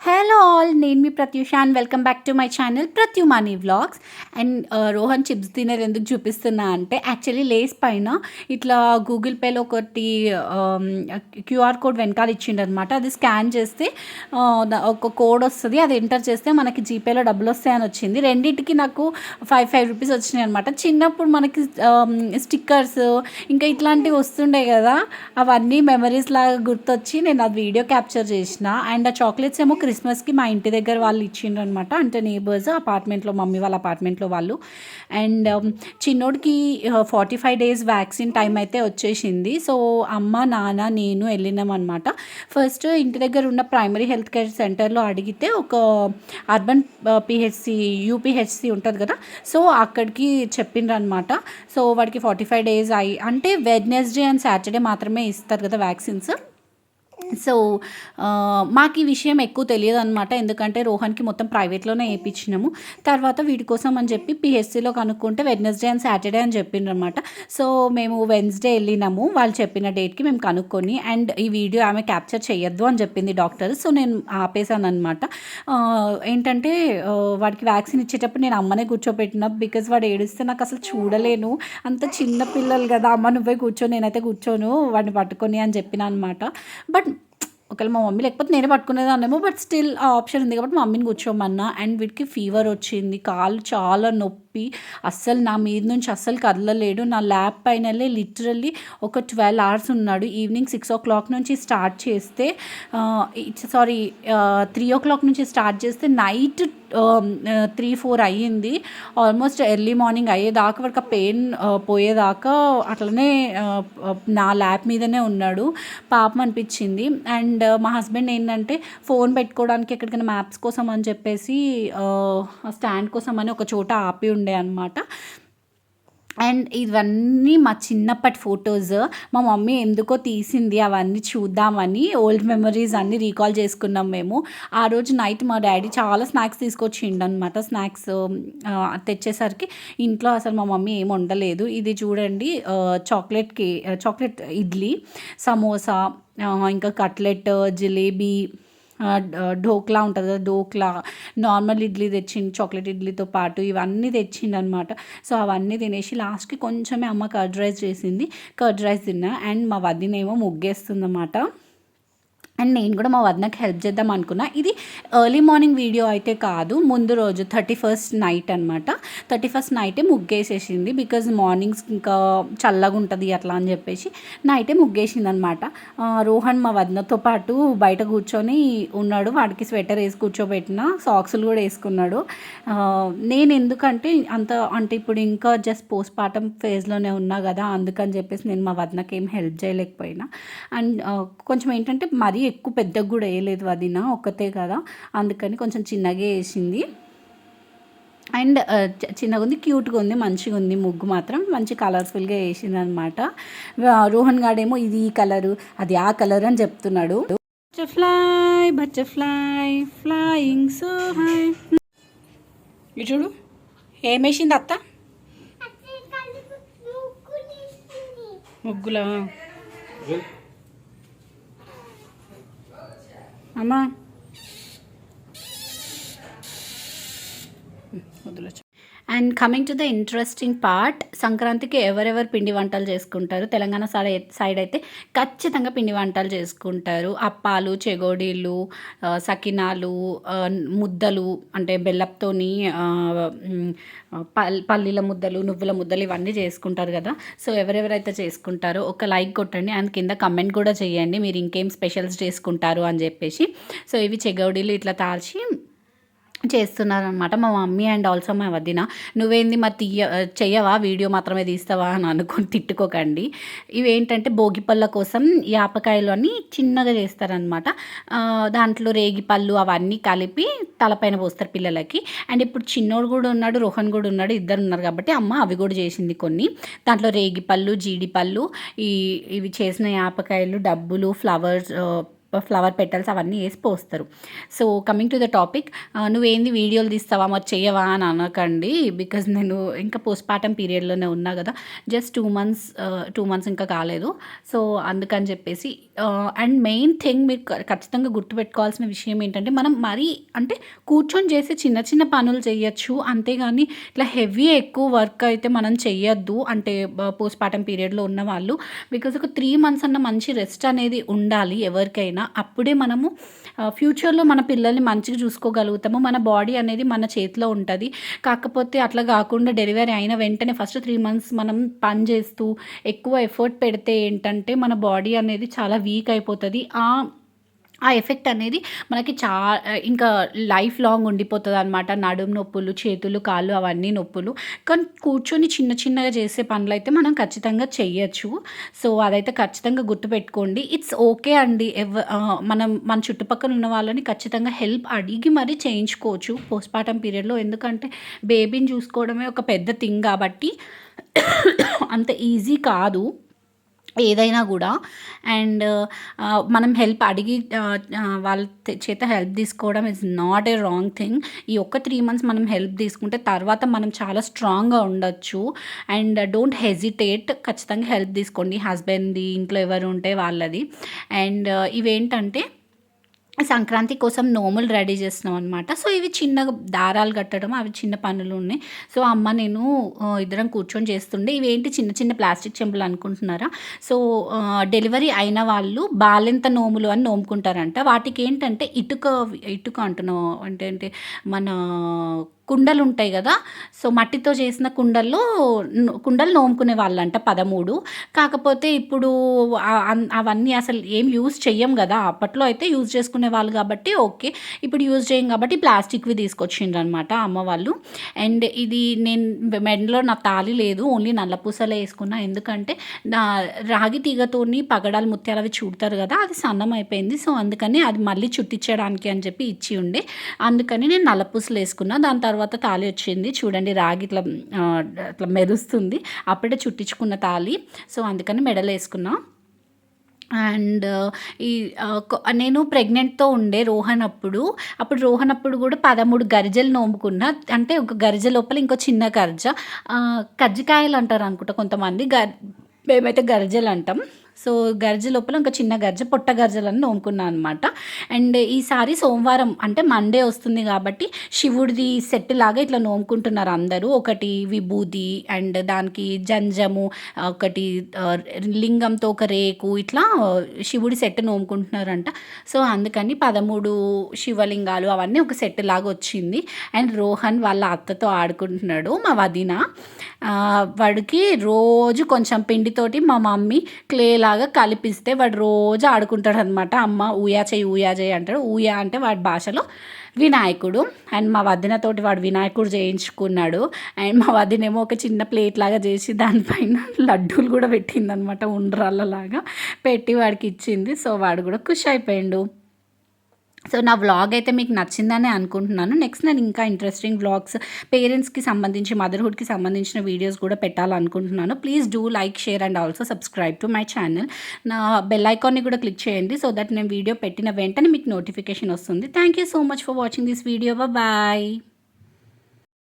Hello all నేను మీ Pratyusha and welcome back to my channel Pratyumani vlogs and uh, Rohan chips thinner ఎందుకు చూపిస్తున్నా అంటే actually Lay's పైన ఇట్లా గూగుల్ పేలో ఒకటి um, క్యూఆర్ కోడ్ వెనకాల ఇచ్చిండనమాట అది స్కాన్ చేస్తే uh, ఒక కోడ్ వస్తుంది. అది ఎంటర్ చేస్తే మనకి జీపేలో డబ్బులు వస్తాయని వచ్చింది. రెండింటికి నాకు ఫైవ్ ఫైవ్ రూపీస్ వచ్చినాయి అనమాట చిన్నప్పుడు మనకి um, స్టిక్కర్స్ ఇంకా ఇట్లాంటివి వస్తుండే కదా అవన్నీ మెమరీస్ లాగా గుర్తొచ్చి నేను ఆ వీడియో క్యాప్చర్ చేసిన. అండ్ ఆ చాక్లెట్స్ ఏమో క్రిస్మస్కి మా ఇంటి దగ్గర వాళ్ళు ఇచ్చిండ్రు అనమాట అంటే నేబర్స్ అపార్ట్మెంట్లో మమ్మీ వాళ్ళ అపార్ట్మెంట్లో వాళ్ళు. అండ్ um, చిన్నోడికి forty five days vaccine time అయితే వచ్చేసింది. సో అమ్మ నాన్న నేను వెళ్ళినాం అనమాట ఫస్ట్ ఇంటి దగ్గర ఉన్న ప్రైమరీ హెల్త్ కేర్ సెంటర్లో అడిగితే ఒక అర్బన్ పిహెచ్సి యూపీహెచ్సి ఉంటుంది కదా. సో అక్కడికి చెప్పిండ్రు అనమాట సో వాడికి ఫార్టీ ఫైవ్ డేస్ అయ్యి అంటే వెడ్నెస్డే అండ్ సాటర్డే మాత్రమే ఇస్తారు కదా వ్యాక్సిన్స్ సో మాకు ఈ విషయం ఎక్కువ తెలియదు అనమాట ఎందుకంటే రోహన్కి మొత్తం ప్రైవేట్లోనే వేయించినాము. తర్వాత వీటి కోసం అని చెప్పి పిహెచ్సిలో కనుక్కుంటే వెడ్నెస్డే అండ్ సాటర్డే అని చెప్పిండ్రనమాట సో మేము వెన్స్డే వెళ్ళినాము. వాళ్ళు చెప్పిన డేట్కి మేము కనుక్కొని అండ్ ఈ వీడియో ఆమె క్యాప్చర్ చేయొద్దు అని చెప్పింది డాక్టర్. సో నేను ఆపేసాను అనమాట ఏంటంటే వాడికి వ్యాక్సిన్ ఇచ్చేటప్పుడు నేను అమ్మనే కూర్చోబెట్టిన బికాజ్ వాడు ఏడిస్తే నాకు అసలు చూడలేను. అంత చిన్న పిల్లలు కదా అమ్మ నువ్వే కూర్చో నేనైతే కూర్చోను వాడిని పట్టుకొని అని చెప్పిన అనమాట బట్ ఒకవేళ మా మమ్మీ లేకపోతే నేనే పట్టుకునేదాన్నేమో బట్ స్టిల్ ఆ ఆప్షన్ ఉంది కాబట్టి మా మమ్మీని కూర్చోమన్నా. అండ్ వీడికి ఫీవర్ వచ్చింది కాళ్ళు చాలా నొప్పి. అస్సలు నా మీద నుంచి అస్సలు కదలలేడు. నా ల్యాబ్ పైనలే లిటరల్లీ ఒక ట్వెల్వ్ అవర్స్ ఉన్నాడు. ఈవినింగ్ సిక్స్ ఓ క్లాక్ నుంచి స్టార్ట్ చేస్తే సారీ త్రీ ఓ క్లాక్ నుంచి స్టార్ట్ చేస్తే నైట్ త్రీ ఫోర్ అయ్యింది. ఆల్మోస్ట్ ఎర్లీ మార్నింగ్ అయ్యేదాకా వరకు పెయిన్ పోయేదాకా అట్లనే నా ల్యాప్ మీదనే ఉన్నాడు. పాపం అనిపించింది. అండ్ మా హస్బెండ్ ఏంటంటే ఫోన్ పెట్టుకోవడానికి ఎక్కడికైనా మ్యాప్స్ కోసం అని చెప్పేసి స్టాండ్ కోసం అని ఒక చోట ఆపి ఉండే అనమాట అండ్ ఇవన్నీ మా చిన్నప్పటి ఫొటోస్. మా మమ్మీ ఎందుకో తీసింది అవన్నీ చూద్దామని ఓల్డ్ మెమరీస్ అన్నీ రీకాల్ చేసుకున్నాం మేము. ఆ రోజు నైట్ మా డాడీ చాలా స్నాక్స్ తీసుకొచ్చిండు అనమాట స్నాక్స్ తెచ్చేసరికి ఇంట్లో అసలు మా మమ్మీ ఏం వండలేదు. ఇది చూడండి chocolate cake chocolate idli samosa ఇంకా కట్లెట్ జిలేబీ ఢోక్లా ఉంటుంది కదా ఢోక్లా నార్మల్ ఇడ్లీ తెచ్చింది చాక్లెట్ ఇడ్లీతో పాటు ఇవన్నీ తెచ్చిండు అనమాట సో అవన్నీ తినేసి లాస్ట్కి కొంచెమే అమ్మ కర్డ్ రైస్ చేసింది. కర్డ్ రైస్ తిన్నా అండ్ మా వదినేమో ముగ్గేస్తుంది అన్నమాట అండ్ నేను కూడా మా వదినకి హెల్ప్ చేద్దాం అనుకున్నా. ఇది ఎర్లీ మార్నింగ్ వీడియో అయితే కాదు ముందు రోజు థర్టీ ఫస్ట్ నైట్ అనమాట థర్టీ ఫస్ట్ నైటే ముగ్గేసేసింది బికాజ్ మార్నింగ్స్ ఇంకా చల్లగా ఉంటుంది అట్లా అని చెప్పేసి నైటే ముగ్గేసింది అనమాట రోహన్ మా వదినతో పాటు బయట కూర్చొని ఉన్నాడు. వాడికి స్వెటర్ వేసి కూర్చోబెట్టిన సాక్స్లు కూడా వేసుకున్నాడు. నేను ఎందుకంటే అంత అంటే ఇప్పుడు ఇంకా జస్ట్ పోస్ట్ పార్టం ఫేజ్లోనే ఉన్నా కదా అందుకని చెప్పేసి నేను మా వదినకి ఏం హెల్ప్ చేయలేకపోయినా. అండ్ కొంచెం ఏంటంటే మరీ ఎక్కువ పెద్దగా కూడా వేయలేదు వదిన ఒక్కతే కదా. అందుకని కొంచెం చిన్నగా వేసింది. అండ్ చిన్నగా ఉంది క్యూట్గా ఉంది మంచిగా ఉంది ముగ్గు మాత్రం. మంచి కలర్ఫుల్గా వేసింది అనమాట రోహన్ గాడేమో ఇది ఈ కలరు అది ఆ కలర్ అని చెప్తున్నాడు. Butterfly butterfly flying so high చూడు ఏమేసింది అత్త? ముగ్గులా అమ్మా and coming to the interesting part సంక్రాంతికి ఎవరెవరు పిండి వంటలు చేసుకుంటారు? తెలంగాణ సైడ్ సైడ్ అయితే ఖచ్చితంగా పిండి వంటలు చేసుకుంటారు. అప్పాలు చెగోడీలు సకినాలు ముద్దలు అంటే బెల్లపుతోని పల్ పల్లీల ముద్దలు నువ్వుల ముద్దలు ఇవన్నీ చేసుకుంటారు కదా. సో ఎవరెవరైతే చేసుకుంటారో ఒక లైక్ కొట్టండి అండ్ కింద కమెంట్ కూడా చేయండి. మీరు ఇంకేం స్పెషల్స్ చేసుకుంటారు అని చెప్పేసి. సో ఇవి చెగోడీలు ఇట్లా తాల్చి చేస్తున్నారనమాట మా మమ్మీ అండ్ ఆల్సో మా వదిన. నువ్వేంది మరి తీయ చెయ్యవా? వీడియో మాత్రమే తీస్తావా? అని అనుకొని తిట్టుకోకండి. ఇవేంటంటే భోగిపళ్ళ కోసం యాపకాయలు అని చిన్నగా చేస్తారనమాట దాంట్లో రేగి పళ్ళు అవన్నీ కలిపి తలపైన పోస్తారు పిల్లలకి. అండ్ ఇప్పుడు చిన్నోడు కూడా ఉన్నాడు రోహన్ కూడా ఉన్నాడు ఇద్దరు ఉన్నారు కాబట్టి అమ్మ అవి కూడా చేసింది కొన్ని. దాంట్లో రేగి పళ్ళు ఈ ఇవి చేసిన యాపకాయలు డబ్బులు ఫ్లవర్స్ ఫ్లవర్ పెటల్స్ అవన్నీ వేసి పోస్తారు. So coming to the topic నువ్వేంది వీడియోలు తీస్తావా? మరి చేయవా అని అనకండి బికాజ్ నేను ఇంకా పోస్ట్ పార్టమ్ పీరియడ్లోనే ఉన్నా కదా just two months two months ఇంకా కాలేదు. సో అందుకని చెప్పేసి అండ్ మెయిన్ థింగ్ మీరు ఖచ్చితంగా గుర్తుపెట్టుకోవాల్సిన విషయం ఏంటంటే మనం మరీ అంటే కూర్చొని చేసే చిన్న చిన్న పనులు చేయొచ్చు అంతేగాని ఇట్లా హెవీ ఎక్కువ వర్క్ అయితే మనం చెయ్యొద్దు అంటే పోస్ట్ పార్టమ్ పీరియడ్లో ఉన్న వాళ్ళు బికాజ్ ఒక త్రీ మంత్స్ అన్న మంచి రెస్ట్ అనేది ఉండాలి ఎవరికైనా. అప్పుడే మనము ఫ్యూచర్లో మన పిల్లల్ని మంచిగా చూసుకోగలుగుతాము. మన బాడీ అనేది మన చేతిలో ఉంటుంది. కాకపోతే అట్లా కాకుండా డెలివరీ అయిన వెంటనే ఫస్ట్ త్రీ మంత్స్ మనం పని చేస్తూ ఎక్కువ ఎఫర్ట్ పెడితే ఏంటంటే మన బాడీ అనేది చాలా వీక్ అయిపోతుంది. ఆ ఆ ఎఫెక్ట్ అనేది మనకి చా ఇంకా లైఫ్ లాంగ్ ఉండిపోతుంది అనమాట నడుము నొప్పులు చేతులు కాళ్ళు అవన్నీ నొప్పులు. కానీ కూర్చొని చిన్న చిన్నగా చేసే పనులు అయితే మనం ఖచ్చితంగా చేయొచ్చు సో అదైతే ఖచ్చితంగా గుర్తుపెట్టుకోండి. ఇట్స్ ఓకే అండి. ఎవ మనం మన చుట్టుపక్కల ఉన్న వాళ్ళని ఖచ్చితంగా హెల్ప్ అడిగి మరీ చేయించుకోవచ్చు పోస్ట్మార్టం పీరియడ్లో. ఎందుకంటే బేబీని చూసుకోవడమే ఒక పెద్ద థింగ్ కాబట్టి అంత ఈజీ కాదు. ఏదైనా కూడా. అండ్ మనం హెల్ప్ అడిగి వాళ్ళ చేత హెల్ప్ తీసుకోవడం is not a wrong thing ఈ ఒక్క త్రీ మంత్స్ మనం హెల్ప్ తీసుకుంటే తర్వాత మనం చాలా స్ట్రాంగ్గా ఉండొచ్చు. అండ్ డోంట్ హెజిటేట్ ఖచ్చితంగా హెల్ప్ తీసుకోండి. హస్బెండ్ది ఇంట్లో ఎవరు ఉంటే వాళ్ళది. అండ్ ఇవేంటంటే సంక్రాంతి కోసం నోములు రెడీ చేస్తున్నాం అనమాట సో ఇవి చిన్నగా దారాలు కట్టడం అవి చిన్న పనులు ఉన్నాయి. సో అమ్మ నేను ఇద్దరం కూర్చొని చేస్తుండే. ఇవేంటి చిన్న చిన్న ప్లాస్టిక్ చెంబులు అనుకుంటున్నారా? సో డెలివరీ అయిన వాళ్ళు బాలెంత నోములు అని నోముకుంటారంట. వాటికి ఏంటంటే ఇటుక ఇటుక అంటున్నాం. అంటే అంటే మన కుండలు ఉంటాయి కదా. సో మట్టితో చేసిన కుండల్లో కుండలు నోముకునే వాళ్ళంట పదమూడు. కాకపోతే ఇప్పుడు అన్- అవన్నీ అసలు ఏం యూజ్ చెయ్యం కదా. అప్పట్లో అయితే యూజ్ చేసుకునే వాళ్ళు కాబట్టి ఓకే. ఇప్పుడు యూజ్ చేయం కాబట్టి ప్లాస్టిక్వి తీసుకొచ్చిండ్రు అనమాట అమ్మ వాళ్ళు. అండ్ ఇది నేను మెడలో నా తాళి లేదు. ఓన్లీ నల్లపూసలే వేసుకున్నా. ఎందుకంటే నా రాగి తీగతోని పగడాలు ముత్యాలు అవి చుడతారు కదా. అది సన్నం అయిపోయింది సో అందుకని అది మళ్ళీ చుట్టించడానికి అని చెప్పి ఇచ్చి ఉండే. అందుకని నేను నల్లపూసలు వేసుకున్నా. దాని తర్వాత తర్వాత తాళి వచ్చింది. చూడండి రాగి ఇట్లా ఇట్లా మెరుస్తుంది. అప్పుడే చుట్టించుకున్న తాళి. సో అందుకని మెడలు వేసుకున్నాం. అండ్ ఈ నేను ప్రెగ్నెంట్తో ఉండే రోహన్ అప్పుడు అప్పుడు రోహన్ అప్పుడు కూడా పదమూడు గరిజలు నోముకున్నా అంటే ఒక గరిజ లోపల ఇంకో చిన్న గరిజ. కజ్జికాయలు అంటారు అనుకుంటా కొంతమంది. గర్ మేమైతే గరిజలు అంటాం. సో గర్జ లోపల ఇంకా చిన్న గర్జ పొట్ట గర్జలను నోముకున్నాను అనమాట అండ్ ఈసారి సోమవారం అంటే మండే వస్తుంది కాబట్టి శివుడిది సెట్ లాగా ఇట్లా నోముకుంటున్నారు అందరూ. ఒకటి విభూది అండ్ దానికి జంజము ఒకటి లింగంతో ఒక రేకు ఇట్లా శివుడి సెట్ నోముకుంటున్నారంట. సో అందుకని పదమూడు శివలింగాలు అవన్నీ ఒక సెట్ లాగా వచ్చింది. అండ్ రోహన్ వాళ్ళ అత్తతో ఆడుకుంటున్నాడు మా వదిన. వాడికి రోజు కొంచెం పిండితోటి మా మమ్మీ క్లే లాగా కలిపిస్తే వాడు రోజు ఆడుకుంటాడు అనమాట అమ్మ ఊయా చేయి ఊయా చేయి అంటాడు. ఊయా అంటే వాడి భాషలో వినాయకుడు. అండ్ మా వదినతోటి వాడు వినాయకుడు చేయించుకున్నాడు. అండ్ మా వదినేమో ఒక చిన్న ప్లేట్ లాగా చేసి దానిపైన లడ్డూలు కూడా పెట్టిందనమాట ఉండ్రాళ్ళలాగా పెట్టి వాడికి ఇచ్చింది. సో వాడు కూడా ఖుషి అయిపోయిండు. సో నా వ్లాగ్ అయితే మీకు నచ్చిందని అనుకుంటున్నాను. నెక్స్ట్ నేను ఇంకా ఇంట్రెస్టింగ్ వ్లాగ్స్ పేరెంట్స్కి సంబంధించి మదర్హుడ్కి సంబంధించిన వీడియోస్ కూడా పెట్టాలనుకుంటున్నాను. Please do like share and also subscribe to my channel నా బెల్ ఐకాన్ని కూడా క్లిక్ చేయండి సో దట్ నేను వీడియో పెట్టిన వెంటనే మీకు నోటిఫికేషన్ వస్తుంది. Thank you so much for watching this video bye